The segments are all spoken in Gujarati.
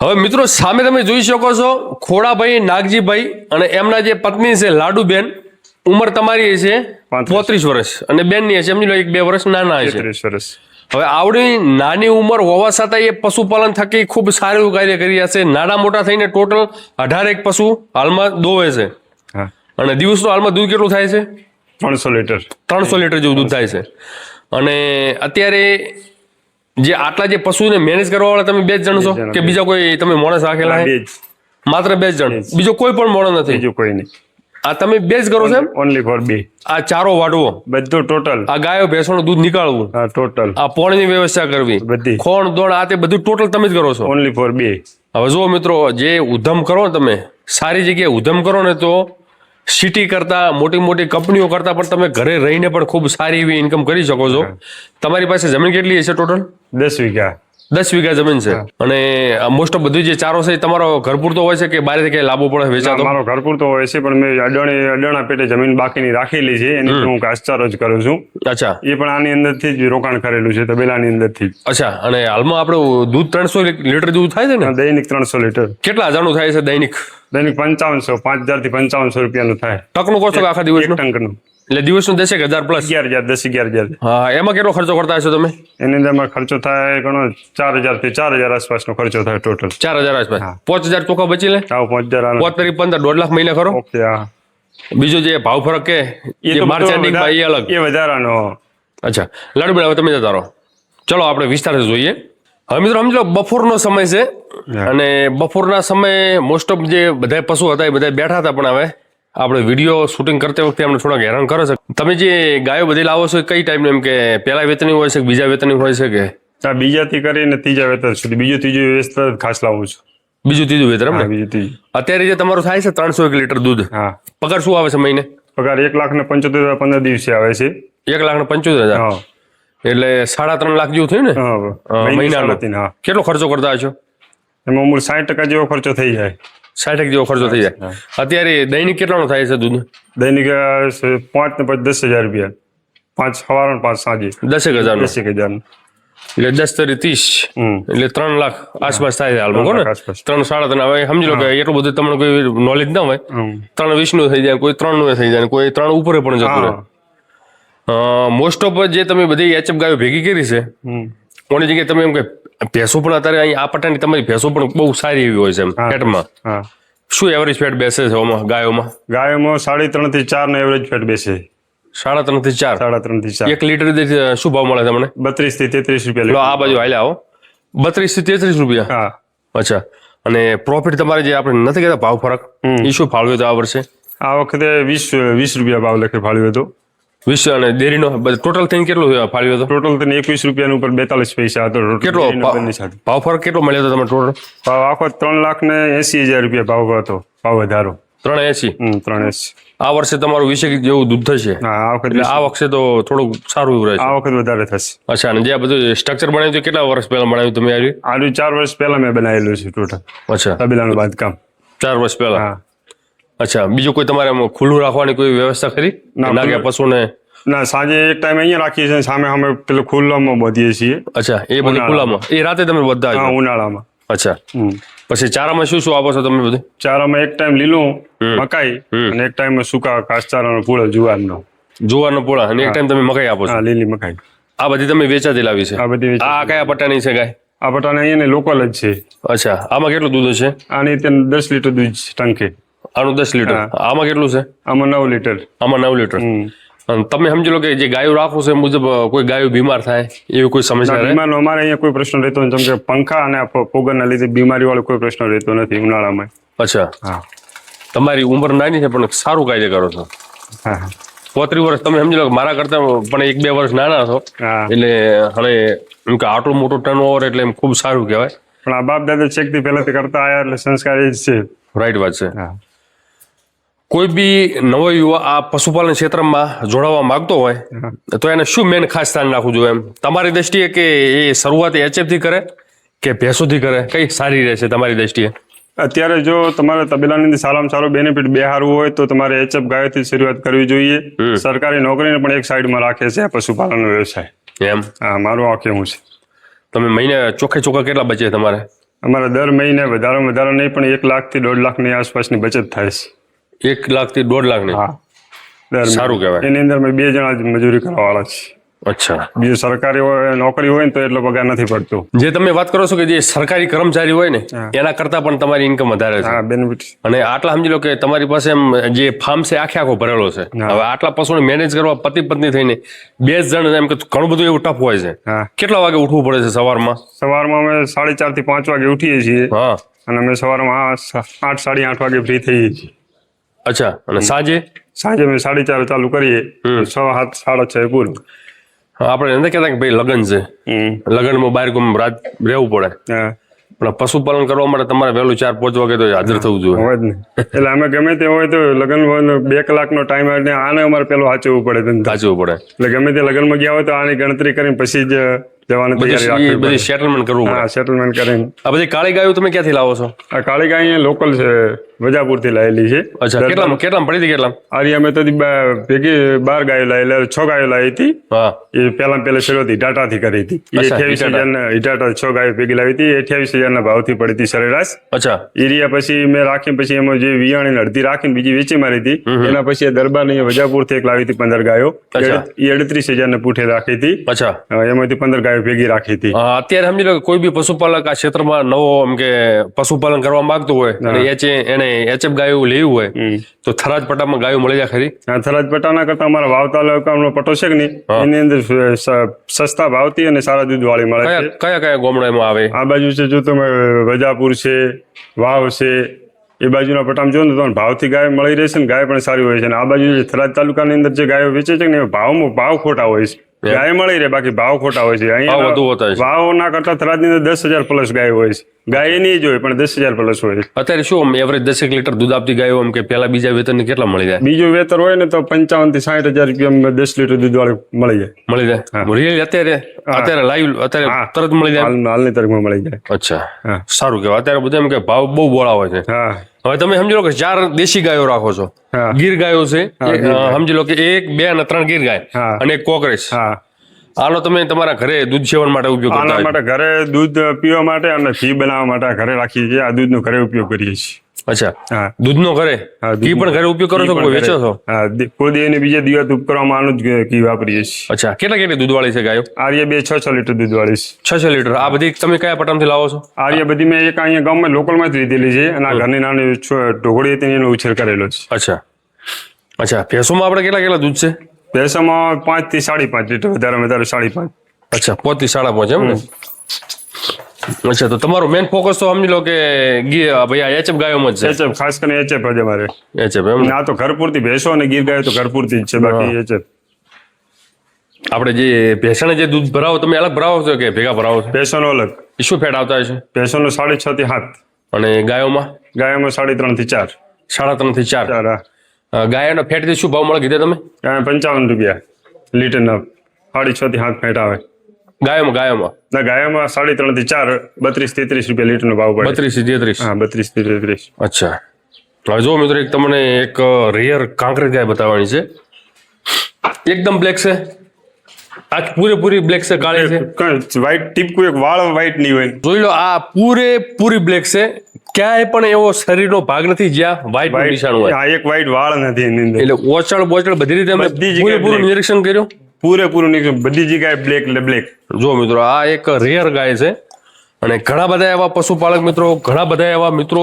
હવે મિત્રો સામે તમે જોઈ શકો છો ખોડાભાઈ નાગજીભાઈ અને એમના જે પત્ની છે લાડુબેન ઉંમર તમારી છે પાંત્રીસ. વર્ષ અને બેનની છે સમજી લો એક બે વર્ષ નાના છે વર્ષ. હવે આવડી નાની ઉંમર હોવા છતાં એ પશુપાલન થકી ખૂબ સારું કાર્ય કરી રહ્યા છે નાના મોટા થઈને ટોટલ અઢાર એક પશુ હાલમાં દોવે છે. અને દિવસનું હાલમાં દૂધ કેટલું થાય છે? ત્રણસો લીટર. ત્રણસો લીટર જેવું દૂધ થાય છે. અને અત્યારે જે આટલા જે પશુને મેનેજ કરવા વાળા તમે બે જ જણ છો કે બીજા કોઈ તમે માણસ રાખેલા છે માત્ર બે જ જણ. બીજો કોઈ પણ મોણો નથી. બીજો કોઈ નહીં. આ તમે બે જ કરો છો ઓનલી ફોર બે. આ ચારો વાડવો. બધું ટોટલ આ ગાયો ભેંસોનું દૂધ નીકાળવું. હા ટોટલ આ પોણીની વ્યવસ્થા કરવી. બધી. ખોણ દોણ આ તે બધું ટોટલ તમે જ કરો છો. ઓનલી ફોર બે. હવે જુઓ મિત્રો જે ઉધમ કરો ને તમે સારી જગ્યાએ ઉધમ કરો ને તો સિટી કરતા મોટી મોટી કંપનીઓ કરતા પણ તમે ઘરે રહીને પણ ખૂબ સારી એવી ઇન્કમ કરી શકો છો. તમારી પાસે જમીન કેટલી હશે ટોટલ દસ વીઘા. દસ વીઘા જમીન છે. અને મોસ્ટ ઓફ બધું જે ચારો છે તમારો ઘર પૂરતો હોય છે કે બારે કઈ લાભો પડે વેચાતો? મારો ઘર પૂરતો હોય છે પણ મેં અડાણી અડાણા પેટે જમીન બાકીની રાખેલી છે એની હું ઘાસચારો જ કરું છું. અચ્છા. એ પણ આની અંદરથી જ રોકાણ કરેલું છે તબેલાની અંદરથી અચ્છા અને હાલમાં આપણું દૂધ ત્રણસો લીટર જેવું થાય છે ને? દૈનિક ત્રણસો લીટર. કેટલા હજારનું થાય છે દૈનિક? દૈનિક પંચાવનસો પાંચ હજારથી પંચાવનસો રૂપિયાનું થાય. ટકનું કહો છો આખા દિવસ ટંકનું. એટલે દિવસનું દસેક હજાર પ્લસ અગિયાર હજાર દસ અગિયાર હજાર. હા એમાં કેટલો ખર્ચો કરતા હશો તમે? એની અંદર ખર્ચો થાય ઘણો ચાર હજારથી ચાર હજાર આસપાસનો ખર્ચો થાય ટોટલ ચાર હજાર આસપાસ. પાંચ હજાર ચોખ્ખા બચી લે? આવો પાંચ હજાર આનો. પોત પંદર દોઢ લાખ મહિને ખરો? ઓકે હા. બીજો જે ભાવ ફરક કે એ તો માર્કેટિંગ એ અલગ. એ વધારાનો. અચ્છા લડબડ હવે તમે જતા રહો. ચલો આપણે વિસ્તારથી જોઈએ. હવે મિત્રો સમજો બપોરનો સમય છે અને બપોરના સમયે મોસ્ટ ઓફ જે બધા પશુ હતા એ બધા બેઠા હતા પણ હવે. આપણે વીડિયો શૂટિંગ કરતી વખતે અમને થોડાક હેરાન કરે છે. તમે જે ગાયો બધી લાવો છો કઈ ટાઈપની? એમ કે પહેલા વેતની હોય છે કે બીજા વેતની હોય છે કે? બીજા બીજાથી કરીને ત્રીજા વેતન સુધી. બીજું ત્રીજું વેસ્ત ખાસ લાવું છું. બીજું ત્રીજું એમ બીજું ત્રીજું. અત્યારે જે તમારું થાય છે ત્રણસો એક લીટર દૂધ હા. પગાર શું આવે છે મહિને? પગાર એક લાખ ને પંચોતેર હજાર પંદર દિવસે આવે છે. એક લાખ ને પંચોતેર હજાર? એટલે સાડા ત્રણ લાખ જેવું થયું ને? મહિના મહિનાનો. કેટલો ખર્ચો કરતા હશો? એમાં મૂળ સાઠ ટકા જેવો ખર્ચો થઈ જાય. સાઠ જેવો ખર્ચો થઈ જાય. અત્યારે દૈનિક કેટલાનો થાય છે દૂધ? દૈનિક પાંચ ને પાંચ દસ હજાર રૂપિયા. પાંચ સવાર પાંચ સાંજે. દસેક હજારનો. દસેક હજાર એટલે દસ તરી ત્રીસ. એટલે ત્રણ લાખ આસપાસ થાય હાલમાં કોને? ત્રણ સાડા ત્રણ. હવે સમજી લો કે એટલું બધું તમને કોઈ નોલેજ ના હોય. ત્રણ વીસનું થઈ જાય કોઈ ત્રણનું થઈ જાય કોઈ ત્રણ ઉપર પણ જતું રહે. મોસ્ટ ઓફ જે તમે બધી એચએફ ગાયો ભેગી કરી છે કોની જગ્યાએ તમે એમ કે ભેંસો પણ અત્યારે અહીં આ પટાની તમારી ભેંસો પણ બહુ સારી એવી હોય છે એમ ફેટમાં શું એવરેજ ફેટ બેસે છે ઓમાં ગાયોમાં? ગાયોમાં સાડી ત્રણથી ચાર નો એવરેજ ફેટ બેસે. સાડા ત્રણથી ચાર? સાડા ત્રણથી ચાર. એક લીટર શું ભાવ મળે તમને? બત્રીસથી તેત્રીસ રૂપિયા આ બાજુ હાલ્યા આવો બત્રીસથી તેત્રીસ રૂપિયા? હા. અચ્છા. અને પ્રોફિટ તમારે જે આપણે નથી કહેતા ભાવ ફરક એ શું ફાળવ્યો હતો આ વર્ષે? આ વખતે વીસ વીસ રૂપિયા ભાવ લખે ફાળ્યું હતો વીસ અને દેરીનો ટોટલ થઈને કેટલું ફાળ્યો હતો? ટોટલ થઈને એકવીસ રૂપિયા ઉપર બેતાલીસ પૈસા હતો કેટલો ભાવ ફરક કેટલો મળ્યો હતો તમે ટોટલ ભાવ આખો ત્રણ લાખ ને એસી હજાર રૂપિયા ભાવ હતો ભાવ વધારો. ત્રણ એસી? ત્રણ એસી. આ વર્ષે તમારું વિશે જેવું દૂધ થશે? આ વખત આ વખતે તો થોડુંક સારું રહેશે. આ વખત વધારે થશે. અચ્છા અને જે આ બધું સ્ટ્રક્ચર બનાવ્યું હતું કેટલા વર્ષ પહેલા બનાવ્યું તમે આવ્યું? આનું ચાર વર્ષ પહેલા મેં બનાવેલું છે ટોટલ અચ્છા. તબેલાનું બાંધકામ. ચાર વર્ષ પહેલા? હા. અચ્છા બીજું કોઈ તમારે ખુલ્લું રાખવાની કોઈ વ્યવસ્થા ખરી? ના, ના કે પશુને? ના સાંજે એક ટાઈમ અહીંયા રાખીએ છીએ સામે અમે પેલું ખુલ્લામાં બધીએ છીએ. અચ્છા એ બધું ખુલ્લામાં? એ રાતે તમે બધા ઉનાળામાં. અચ્છા. પછી ચારામાં શું શું આપો છો તમે બધું? ચારામાં એક ટાઈમ લીલું મકાઈ અને એક ટાઈમ સૂકા ઘાસચારાનો પૂળો જુવારનો. જુવારનો પોળા અને એક ટાઈમ તમે મકાઈ આપો છો? હા લીલી મકાઈ. આ બધી તમે વેચાતી લાવી છે? આ બધી આ કયા પટાણી છે ગાય? આ પટાને અહીંયા લોકલ જ છે. અચ્છા આમાં કેટલું દૂધ છે આની દસ લીટર દૂધ છે ટંકે. આનું દસ લીટર. આમાં કેટલું છે? આમાં નવ લીટર. આમાં નવ લીટર. તમે સમજી લો કે જે ગાયો રાખો છો એ મુજબ કોઈ ગાયો બીમાર થાય એવી કોઈ સમસ્યા રહે? અમારે અહીંયા કોઈ પ્રશ્ન રહેતો નથી. જેમ કે પંખા અને ફ- લીધે બીમારી વાળો કોઈ પ્રશ્ન રહેતો નથી ઉનાળામાં. અચ્છા. હા. તમારી ઉંમર નાની છે પણ સારું કાર્ય કરો છો. હા. પોત્રી વર્ષ તમે સમજી લો કે મારા કરતા પણ એક બે વર્ષ નાના છો. એટલે હવે એમ કે આટલું મોટું ટર્ન ઓવર એટલે એમ ખૂબ સારું કહેવાય. પણ આ બાપ દાદા ચેકથી પહેલાથી કરતા આયા એટલે સંસ્કાર એ જ છે. રાઈટ વાત છે. હા. કોઈ બી નવો યુવા આ પશુપાલન ક્ષેત્રમાં જોડાવા માંગતો હોય તો એને શું મેન ખાસ ધ્યાન રાખવું જોઈએ એમ? તમારી દ્રષ્ટિએ કે એ શરૂઆત એચએફથી કરે કે ભેંસોથી કરે? કઈ સારી રહેશે તમારી દ્રષ્ટિએ? અત્યારે જો તમારે તબેલાની અંદર સારામાં સારો બેનિફિટ બેહારવું હોય તો તમારે એચએફ ગાયોથી શરૂઆત કરવી જોઈએ. સરકારી નોકરીને પણ એક સાઈડમાં રાખે છે પશુપાલનનો વ્યવસાય. એમ? હા મારું આ કેવું છે. તમે મહિને ચોખ્ખે ચોખ્ખા કેટલા બચે તમારે? અમારે દર મહિને વધારે વધારે નહીં પણ એક લાખથી દોઢ લાખની આસપાસની બચત થાય છે. એક લાખથી દોઢ લાખની હા. સારું કહેવાય. એની અંદર અમે બે જણા જ મજૂરી કરવા વાળા છીએ. અચ્છા. બીજું સરકારી હોય નોકરી હોય ને તો એટલો પગાર નથી પડતો. જે તમે વાત કરો છો કે જે સરકારી કર્મચારી હોય ને એના કરતા પણ તમારી ઇન્કમ વધારે છે. બેનિફિટ અને આટલા સમજી લો કે તમારી પાસે એમ જે ફાર્મ છે આખે આખો ભરેલો છે. હવે આટલા પશુને મેનેજ કરવા પતિ પત્ની થઈને બે જણ એમ કે ઘણું બધું એવું ટફ હોય છે. કેટલા વાગે ઉઠવું પડે છે સવારમાં? સવારમાં અમે સાડી ચારથી પાંચ વાગે ઉઠીએ છીએ. હા. અને અમે સવારમાં આઠ સાડી આઠ વાગે ફ્રી થઈએ છીએ. અચ્છા અને સાંજે? સાંજે અમે સાડી ચાર ચાલુ કરીએ. છ સાત સાડા છ પૂરું. આપણે નથી કહેતા કે ભાઈ લગ્ન છે. લગ્નમાં બહાર ગુમ રાત રહેવું પડે. પણ પશુપાલન કરવા માટે તમારે વહેલું ચાર પાંચ વાગે તો હાજર થવું જોઈએ. હોય જ એટલે અમે ગમે તે હોય તો લગ્ન બે કલાકનો ટાઈમ આવે આને અમારે પેલું સાચવવું પડે સાચવવું સાચવું પડે. એટલે ગમે તે લગ્નમાં ગયા હોય તો આની ગણતરી કરીને પછી જ જવાની તૈયારી રાખવી બધી સેટલમેન્ટ કરવું હા સેટલમેન્ટ કરીને. આ બધી કાળી ગાયો તમે ક્યાંથી લાવો છો? આ કાળી ગાય અહીંયા લોકલ છે વજાપુરથી લાવેલી છે. અચ્છા કેટલા કેટલા પડી હતી કેટલા આરી અમે તો ભેગી બાર ગાયો લાવેલી છ ગાયો લાવી હતી. હા. એ પેલા પેલા ટાટા થી કરી હતી. અઠ્યાવીસ હજાર ઇટાટા છ ગાયો ભેગી લાવી હતી અઠ્યાવીસ હજારના ભાવથી પડી હતી સરેરાશ. અચ્છા. એરિયા પછી મેં રાખી પછી એમાં જે વિયાણી અડધી રાખીને બીજી વેચી મારી હતી. એના પછી દરબારની વજાપુરથી એક લાવી હતી પંદર ગાયો. એ અડત્રીસ હજાર ને પૂઠે રાખી હતી. અચ્છા. એમાંથી પંદર ગાયો ભેગી રાખી હતી. અત્યારે સમજી લો કે કોઈ બી પશુપાલક આ ક્ષેત્રમાં નવો એમ કે પશુપાલન કરવા માંગતો હોય અને એચે એને એચએફ ગાયો લેવું હોય તો થરાજ પટ્ટામાં ગાયો મળી જાય ખરી? થરાજ પટાના કરતા અમારા વાવ તાલુકાનો પટો છે કે નહીં? એની અંદર સસ્તા ભાવતી અને સારા દૂધ વાળી મળે કયા છે. કયા કયા ગામડા એમાં આવે? આ બાજુ છે જો તમે વજાપુર છે વાવ છે એ બાજુના પટામ જો ને તો ભાવથી ગાય મળી રહેશે ને ગાય પણ સારી હોય છે. અને આ બાજુ થરાજ થરાદ તાલુકાની અંદર જે ગાયો વેચે છે ને ભાવમાં ભાવ ખોટા હોય છે. ગાય મળી રહે બાકી ભાવ ખોટા હોય છે. અહીંયા વધુ હોતા છે. ભાવના કરતા થરાદની અંદર દસ હજાર પ્લસ ગાય હોય છે. ગાય નહીં જ હોય પણ દસ હજાર પ્લસ હોય છે. અત્યારે શું એવરેજ દસેક લીટર દૂધ આપતી ગાયો એમ કે પેલા બીજા વેતન કેટલા મળી જાય? બીજું વેતર હોય ને તો પંચાવનથી સાઠ હજાર રૂપિયા દસ લીટર દૂધ વાળી મળી જાય. મળી જાય? રિયલ અત્યારે? અત્યારે લાઈવ અત્યારે તરત મળી જાય? હાલ હાલની તારીખમાં મળી જાય. અચ્છા. સારું કેવાય અત્યારે બધા એમ કે ભાવ બહુ બોળા હોય છે. હા. હવે તમે સમજી લો કે ચાર દેશી ગાયો રાખો છો. ગીર ગાયો છે. સમજી લો કે એક બે અને ત્રણ ગીર ગાય અને એક કોકરેજ. હા. આનો તમે તમારા ઘરે દૂધ સેવન માટે ઉપયોગ કરતા માટે ઘરે દૂધ પીવા માટે અને ઘી બનાવવા માટે ઘરે રાખીએ છીએ. આ દૂધનો ઘરે ઉપયોગ કરીએ છીએ. અચ્છા. હા. દૂધનો ઘરે? ઘી પણ ઘરે ઉપયોગ કરો છો કોઈ વેચો. છો? હા દી- ને બીજા દિવસ ઉપકરવામાં આનું જ ઘી વાપરીએ છીએ. અચ્છા. કેટલા કેટલી દૂધવાળી છે ગાયો? આર્ય બે છ છ લીટર દૂધ વાળી છે. છ છ લીટર. આ બધી તમે કયા પટમથી લાવો છો? આર્ય બધી મેં એક અહીંયા ગામમાં લોકલમાં જ લીધેલી છે અને આ ઘરની નાની ઢોકળી હતી એનો ઉછેર કરેલો છે. અચ્છા. અચ્છા. ભેંસોમાં આપણે કેટલા કેટલા દૂધ છે? ભેંસોમાં પાંચથી સાડી પાંચ લીટર. વધારે વધારે સાડી પાંચ. અચ્છા. પોતી સાડા પાંચ એમ ને? અચ્છા તો તમારો મેન ફોકસ તો સમજી લો કે ભાઈ આ એચએફ ગાયોમાં જ એચએફ ખાસ કરીને એચએફ જ અમારે. છે એચએફ એમ ના? આ તો ઘર પૂરતી ભેંસો અને ગીર ગાયો તો ઘર પૂરતી જ છે બાકી એચએફ આપણે જે ભેંસાને જે દૂધ ભરાવો તમે અલગ ભરાવો છો કે ભેગા ભરાવો છો? ભેંસોનો અલગ. શું ફેટ આવતા છે? ભેંસોનો સાડી છ થી સાત. અને ગાયોમાં? ગાયોમાં સાડી ત્રણથી ચાર. સાડા ત્રણથી ચાર. ગાયોનો ફેટ ગાયોના શું ભાવ મળે કીધે તમે? પંચાવન રૂપિયા લીટરના સાડી છ થી સાત ફેટ આવે. ગાયોમાં ગાયોમાં. ના ગાયોમાં સાડી ત્રણથી ચાર બત્રીસ તેત્રીસ રૂપિયા લીટરનો ભાવ પડે. બત્રીસથી તેત્રીસ? હા બત્રીસથી તેત્રીસ. અચ્છા. હવે જો મિત્રો એક તમને એક રેયર કાંકરી ગાય બતાવવાની છે. એકદમ બ્લેક છે. આ પૂરેપૂરી બ્લેક છે કાળી છે. વ્હાઈટ ટીપકું એક વાળ વ્હાઈટ નહીં હોય. જોઈ લો આ પૂરેપૂરી બ્લેક છે. ક્યાંય પણ એવો શરીરનો ભાગ નથી જ્યાં વ્હાઈટ નિશાન હોય. આ એક વ્હાઈટ વાળ નથી એટલે ઓચળ બોચળ બધી રીતે અમે પૂરેપૂરું નિરીક્ષણ કર્યું. પૂરેપૂરું નીકળ્યું. બધી જગ્યાએ બ્લેક એટલે બ્લેક જો મિત્રો આ એક રેયર ગાય છે. અને ઘણા બધા એવા પશુપાલક મિત્રો ઘણા બધા એવા મિત્રો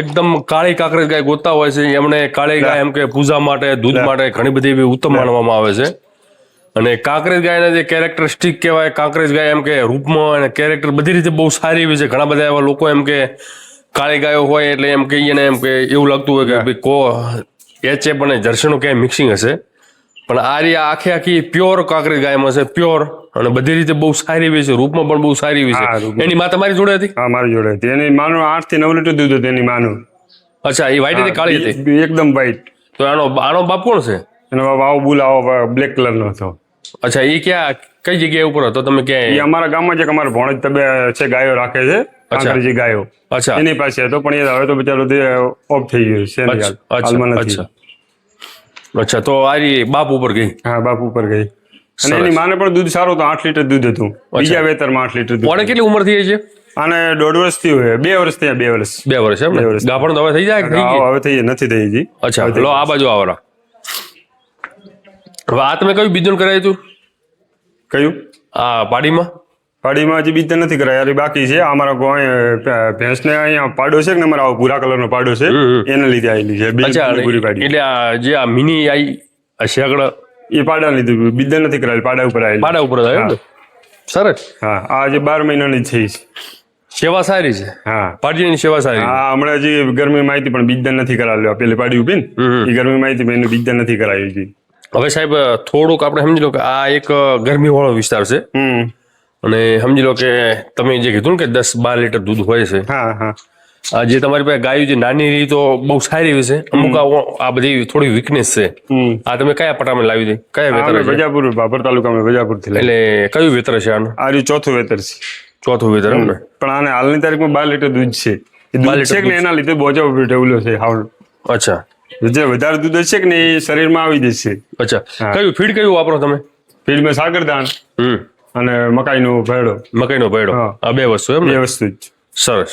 એકદમ કાળી કાકરેજ ગાય ગોતા હોય છે. એમને કાળી ગાય એમ કે પૂજા માટે દૂધ માટે ઘણી બધી એવી ઉત્તમ માનવામાં આવે છે. અને કાંકરેજ ગાયના જે કેરેક્ટરિસ્ટિક કહેવાય કાંકરેજ ગાય એમ કે રૂપમાં અને કેરેક્ટર બધી રીતે બહુ સારી એવી છે. ઘણા બધા એવા લોકો એમ કે કાળી ગાયો હોય એટલે એમ કહીએ ને એમ કે એવું લાગતું હોય કે ભાઈ કો એ અને જર્સીનું ક્યાંય મિક્સિંગ હશે. પણ આ આખે આખી આખી પ્યોર કાંકરેજ ગાયમાં છે પ્યોર અને બધી રીતે બહુ સારી એવી છે રૂપમાં પણ બહુ સારી એવી છે. એની માં તમારી જોડે હતી? હા મારી જોડે હતી. એની માનું આઠથી નવ લીટર દૂધ હતું એની માનું. અચ્છા એ વ્હાઈટ હતી કાળી હતી? એકદમ વ્હાઈટ તો આનો આનો બાપ કોણ છે? એનો વાવ આવો બ્લેક કલર નો હતો. અચ્છા એ ક્યાં કઈ જગ્યા ઉપર હતો? તમે એ અમારા ગામમાં જે અમારા ભણજ તબે છે ગાયો રાખે છે કાંકરેજી ગાયો. અચ્છા. એની પાસે હતો પણ એ હવે તો બિચારો ઓફ થઈ ગયું છે હાલમાં અચ્છા નથી. અચ્છા તો આરી બાપ ઉપર ગઈ? હા બાપ ઉપર ગઈ. અને એની માને પણ દૂધ સારું હતું આઠ લીટર દૂધ હતું. બીજા વેતરમાં આઠ લીટર દૂધ કેટલી ઉંમર થઈ છે આને દોઢ વર્ષથી હોય બે વર્ષ થયા બે વર્ષ. બે વર્ષ એમ બે વર્ષ. ગાભણ હવે થઈ જાય હવે થઈ નથી થઈ ગઈ અચ્છા લો આ બાજુ આવરા હવે આ તમે કયું બીજું કરાયું હતું? કયું? આ પાડીમાં? પાડીમાં હજી બીજ નથી કરાય. યાર બાકી છે. અમારા ગોય ભેંસને અહીંયા પાડો છે કે ને અમારા આવો ભૂરા કલરનો પાડો છે. એને લીધે આવેલી છે. પૂરી પાડી. એટલે આ જે આ મિની આઈ શેકડ એ પાડા લીધું. બીજ નથી કરાયેલી પાડા ઉપર આવેલી. પાડા ઉપર આવ્યો સરસ. હા આ જે બાર મહિનાની થઈ છે સેવા સારી છે? હા. પાડીની સેવા સારી? હા હમણાં હજી ગરમી માહિતી પણ બીજદાન નથી કરાવેલું પેલી પાડી ઊભી ને એ ગરમી માહિતી પણ એનું બીજદાન નથી કરાવી હતી હવે સાહેબ થોડુંક આપણે સમજી લો કે આ એક ગરમી વાળો વિસ્તાર છે. હમ. અને સમજી લો કે તમે જે કીધું ને કે દસ બાર લીટર દૂધ હોય છે હા હા. આ જે તમારી પાસે ગાયું જે નાની રહી તો બહુ સારી એવી છે અમુક આ બધી થોડી વીકનેસ છે. આ તમે કયા પટામાં લાવી દે? કયા વેતર વેજાપુર વજાપુર ભાભર તાલુકામાં વજાપુરથી લઈ એટલે કયું વેતર છે આનું? આ રહ્યું ચોથું વેતર છે. ચોથું વેતર એમ ને? પણ આને હાલની તારીખમાં બાર લીટર દૂધ છે. દૂધ છે કે એના લીધે બોજા ઢેવલો છે હાવ અચ્છા. જે વધારે દૂધ હશે કે ને એ શરીરમાં આવી જશે. અચ્છા. કયું ફીડ કયું વાપરો તમે? ફીડમાં સાગરદાણ. હમ. અને મકાઈનો ભેળો મકાઈનો હા. આ બે વસ્તુ એમ બે વસ્તુ જ. સરસ.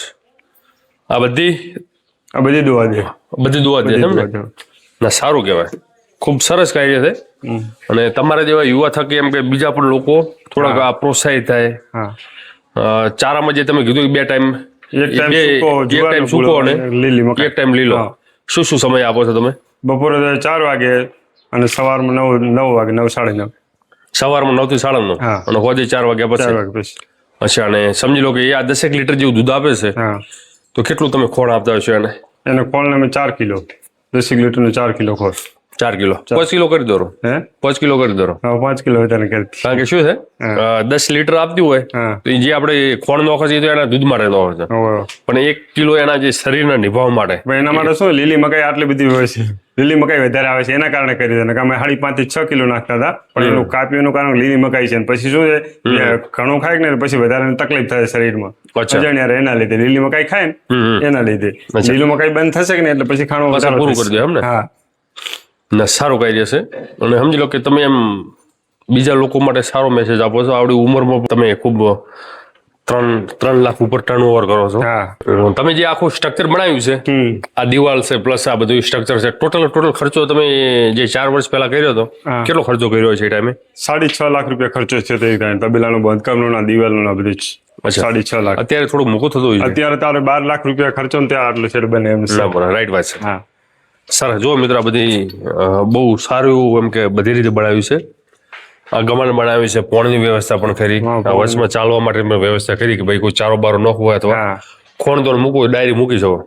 આ બધી? આ બધી દોવા દે બધી દુવા દે છે. એમ ને સારું કહેવાય. ખૂબ સરસ કાર્ય છે. અને તમારા જેવા યુવા થકી એમ કે બીજા પણ લોકો થોડાક આ પ્રોત્સાહિત થાય. હા. ચારામાં જે તમે કીધું કે બે ટાઈમ એક ટાઈમ સૂકો, અને એક ટાઈમ લીલો. શું શું સમય આપો છો તમે? બપોરે ચાર વાગે અને સવારમાં નવ નવ વાગે નવ સાડા નવ. સવારમાં નવથી સાડા નવ. અને હોજે ચાર વાગ્યા પછી. અચ્છા અને સમજી લો કે એ આ દસેક લીટર જેવું દૂધ આપે છે. તો કેટલું તમે ખોળ આપતા હશો એને? એને ખોળને અમે ચાર કિલો. દસેક લીટરનો ચાર કિલો ખોળ. ચાર કિલો. પાંચ કિલો કરી દો હે? પાંચ કિલો કરી દોરો. હા પાંચ કિલો કરતી કારણ કે શું છે? દસ લીટર આપતી હોય તો જે આપણે ખોણ નોખે છે તો એના દૂધ માટે નો છે. પણ એક કિલો એના જે શરીરના નિભાવ માટે. એના માટે શું લીલી મકાઈ આટલી બધી હોય છે. લીલી મકાઈ વધારે આવે છે એના કારણે કરી દે અમે સાડી પાંચથી છ કિલો નાખતા હતા પણ એનું કાપ્યું કારણ લીલી મકાઈ છે. પછી શું છે ઘણું ખાય ને પછી વધારે તકલીફ થાય શરીરમાં. અજાણ્યા એના લીધે. લીલી મકાઈ ખાય ને એના લીધે. લીલી મકાઈ બંધ થશે કે ને એટલે પછી ખાણું વધારે પૂરું. કરી દે એમ ને? હા. ના સારું કાઈ દેશે અને સમજી લો કે તમે એમ બીજા લોકો માટે સારો મેસેજ આપો છો. આવડી ઉંમરમાં તમે ખૂબ ત્રણ ત્રણ લાખ ઉપર ટર્ન ઓવર કરો છો. તમે જે આખું સ્ટ્રક્ચર બનાવ્યું છે આ દિવાલ છે પ્લસ આ બધું સ્ટ્રક્ચર છે ટોટલ ટોટલ ખર્ચો તમે જે ચાર વર્ષ પહેલા કર્યો હતો કેટલો ખર્ચો કર્યો છે એ ટાઈમે સાડી છ લાખ રૂપિયા ખર્ચો છે તે કાંઈ તબેલાનું બાંધકામનું ના દિવાલનું ના બધું જ. સાડી છ લાખ. અત્યારે થોડું મૂકું થતું હોય અત્યારે તારે બાર લાખ રૂપિયા ખર્ચો ને ત્યાં આટલું છે બને એમ રાઈટ વાત છે. હા. સરસ જો મિત્રો બધી બહુ સારું એવું એમ કે બધી રીતે બનાવ્યું છે. આ ગમણ બનાવી છે પોણની વ્યવસ્થા પણ કરી વર્ષમાં ચાલવા માટે પણ વ્યવસ્થા કરી કે ભાઈ કોઈ ચારો બારો ન હોય અથવા ખોણ દોડ મૂકવું ડાયરી મૂકી શકો.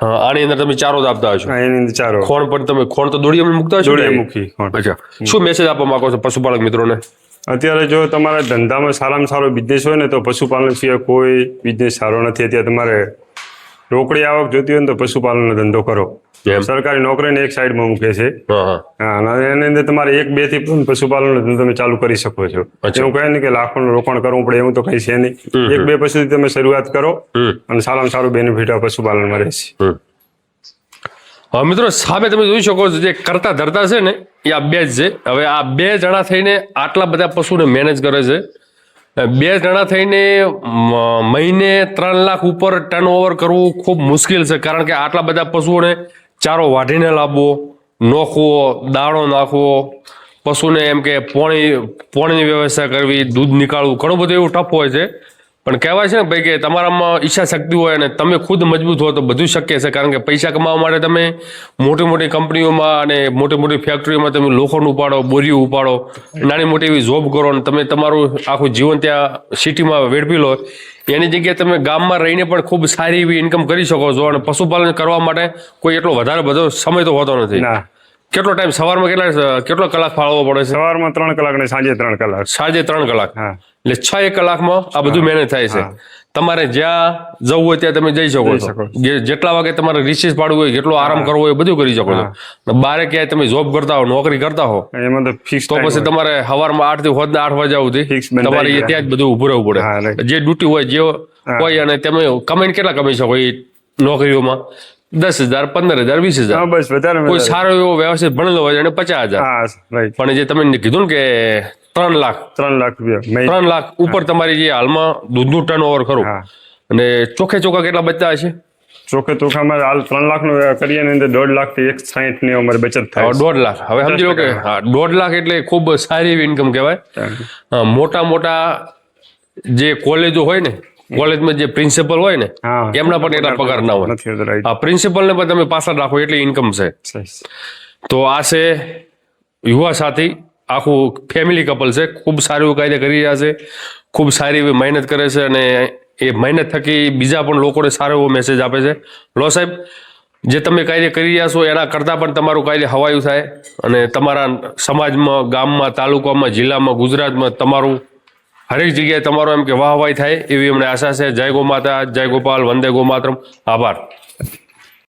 આની અંદર તમે ચારો આપતા હશો. એની અંદર ચારો. ખોણ પણ તમે ખોણ તો દોડીએ મૂકતા હશો જોડે મૂકી અચ્છા. શું મેસેજ આપવા માંગો છો પશુપાલક મિત્રોને? અત્યારે જો તમારા ધંધામાં સારામાં સારો બિઝનેસ હોય ને તો પશુપાલન સિવાય કોઈ બિઝનેસ સારો નથી. અત્યારે તમારે રોકડી આવક જોતી હોય ને તો પશુપાલનનો ધંધો કરો. સરકારી નોકરીને એક સાઈડમાં મૂકે છે. એની અંદર તમારે એક બેથી પણ પશુપાલનનો ધંધો તમે ચાલુ કરી શકો છો. એવું કહે ને કે લાખોનું રોકાણ કરવું પડે એવું તો કઈ છે નહીં. એક બે પશુથી તમે શરૂઆત કરો અને સારામાં સારું બેનિફિટ આ પશુપાલનમાં રહેશે. હવે મિત્રો સામે તમે જોઈ શકો છો જે કરતા ધરતા છે ને એ આ બે જ છે. હવે આ બે જણા થઈને આટલા બધા પશુને મેનેજ કરે છે. બે જણા થઈને મહિને ત્રણ લાખ ઉપર ટર્ન ઓવર કરવું ખૂબ મુશ્કેલ છે, કારણ કે આટલા બધા પશુઓને ચારો વાઢીને લાવવો, નોખવો, દાણો નાખવો, પશુને એમ કે પોણી, પોણીની વ્યવસ્થા કરવી, દૂધ નીકાળવું, ઘણું બધું એવું ટફ હોય છે. પણ કહેવાય છે ને ભાઈ કે તમારામાં ઈચ્છા શક્તિ હોય અને તમે ખુદ મજબૂત હો તો બધું શક્ય છે. કારણ કે પૈસા કમાવા માટે તમે મોટી મોટી કંપનીઓમાં અને મોટી મોટી ફેક્ટરીઓમાં તમે લોખંડ ઉપાડો બોરીઓ ઉપાડો નાની મોટી એવી જોબ કરો અને તમે તમારું આખું જીવન ત્યાં સિટીમાં વેડફી લો એની જગ્યાએ તમે ગામમાં રહીને પણ ખૂબ સારી એવી ઇન્કમ કરી શકો છો અને પશુપાલન કરવા માટે કોઈ એટલો વધારે બધો સમય તો હોતો નથી. ના. કેટલો ટાઈમ સવારમાં કેટલા કેટલો કલાક ફાળવવો પડે છે? સવારમાં ત્રણ કલાક અને સાંજે ત્રણ કલાક. સાંજે ત્રણ કલાક. હા. એટલે છ એક કલાકમાં આ બધું મેનેજ થાય છે. તમારે જ્યાં જવું હોય ત્યાં તમે જઈ શકો છો. જેટલા વાગે તમારે રિસીસ પાડવું હોય કેટલો આરામ કરવો હોય બધું કરી શકો છો. બારે ક્યાંય તમે જોબ કરતા હો નોકરી કરતા હો એમાં તો ફિક્સ તો પછી તમારે સવારમાં આઠથી હોદ આઠ વાગ્યા સુધી તમારે ત્યાં જ બધું ઉભું રહેવું પડે. જે ડ્યુટી હોય જે હોય અને તમે કમેન્ટ કેટલા કમાઈ શકો એ નોકરીઓમાં? દસ હજાર પંદર હજાર વીસ હજાર. બસ વધારે કોઈ સારો એવો વ્યવસ્થિત ભણેલો હોય અને પચાસ હજાર. પણ જે તમે કીધું ને કે ત્રણ લાખ. ત્રણ લાખ રૂપિયા. ત્રણ લાખ ઉપર તમારી જે હાલમાં દૂધનું ટર્ન ઓવર ખરું. અને ચોખે ચોખા કેટલા બચતા હશે? ચોખે ચોખામાં હાલ ત્રણ લાખનું કરીએ ને અંદર દોઢ લાખથી એક સાહીઠની અમારી બચત થાય દોઢ લાખ. હવે સમજી લો કે હા દોઢ લાખ એટલે ખૂબ સારી એવી ઇન્કમ કહેવાય. મોટા મોટા જે કોલેજો હોય ને કોલેજમાં જે પ્રિન્સિપલ હોય ને એમના પણ એટલા પગાર ના હોય. પ્રિન્સિપલ ને પણ તમે પાછળ રાખો એટલી ઇન્કમ છે. તો આ છે યુવા સાથી આખું ફેમિલી કપલ છે. ખૂબ સારું એવું કાયદે કરી રહ્યા છે. ખૂબ સારી એવી મહેનત કરે છે અને એ મહેનત થકી બીજા પણ લોકોને સારો એવો મેસેજ આપે છે. લો સાહેબ, જે તમે કાયદે કરી રહ્યા છો એના કરતાં પણ તમારું કાયદે હવાયું થાય અને તમારા સમાજમાં, ગામમાં, તાલુકામાં, જિલ્લામાં, ગુજરાતમાં તમારું હરેક જગ્યાએ તમારો એમ કે વાહવાઈ થાય એવી અમને આશા છે. જય ગો માતા, જય ગોપાલ, વંદે ગો માતરમ. આભાર.